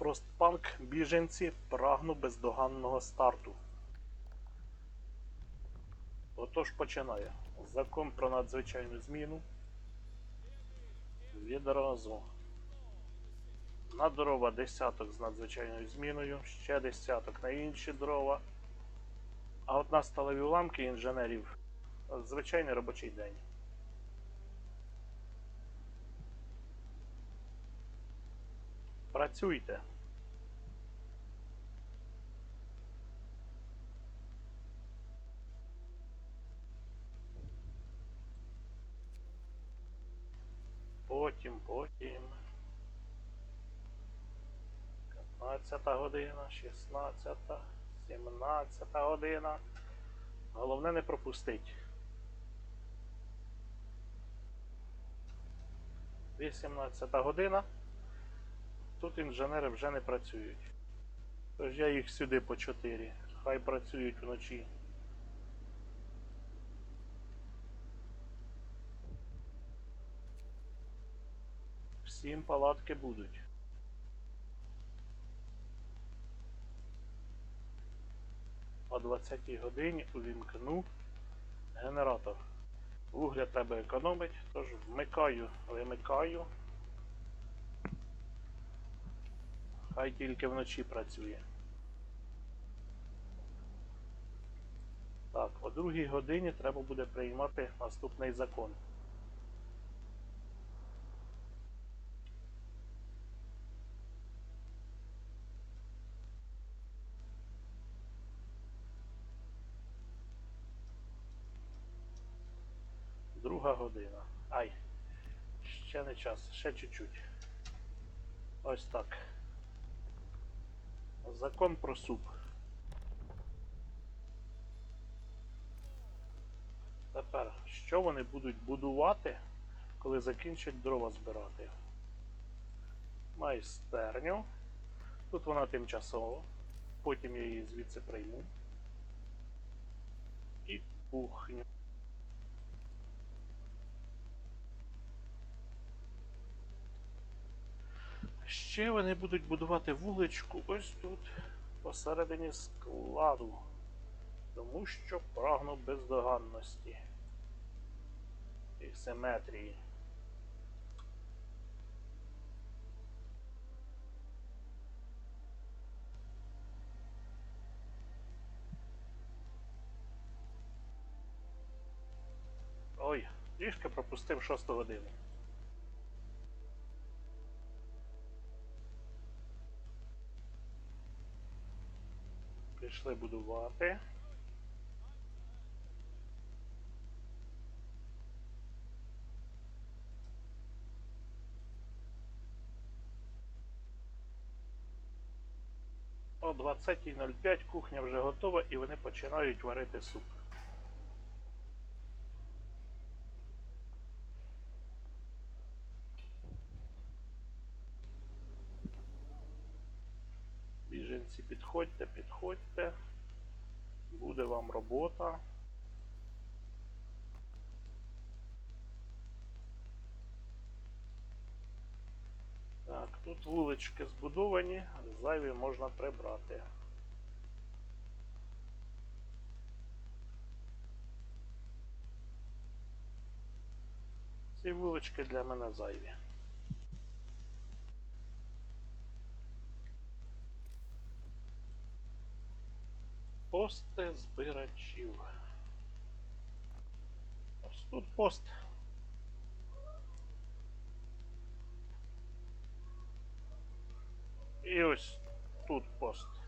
Фростпанк біженці прагну бездоганного старту. Отож починає. Закон про надзвичайну зміну. Відразу. На дрова десяток з надзвичайною зміною, ще десяток на інші дрова. А от на сталеві уламки інженерів звичайний робочий день. Працюйте. Потім, потім. 15 година, 16, 17 година. Головне не пропустить. 18 година. Тут інженери вже не працюють. Тож я їх сюди по 4. Хай працюють вночі. Всім палатки будуть. О 20-й годині увімкну генератор. Вугля тебе економить, тож вмикаю, вимикаю. Хай тільки вночі працює. Так, о другій годині треба буде приймати наступний закон. Друга година. Ай. Ще не час, ще чуть-чуть. Ось так. Закон про суп. Тепер, що вони будуть будувати, коли закінчать дрова збирати? Майстерню. Тут вона тимчасово. Потім я її звідси прийму. І кухню. Ще вони будуть будувати вуличку ось тут, посередині складу. Тому що прагну бездоганності і симетрії. Ой, трішки пропустив шосту годину. Пішли будувати. О 20.05 кухня вже готова і вони починають варити суп. Біженці, підходьте, підходьте. Буде вам робота. Так, тут вулички збудовані, зайві можна прибрати. Ці вулички для мене зайві. Пости збирачів. Ось тут пост. І ось тут пост.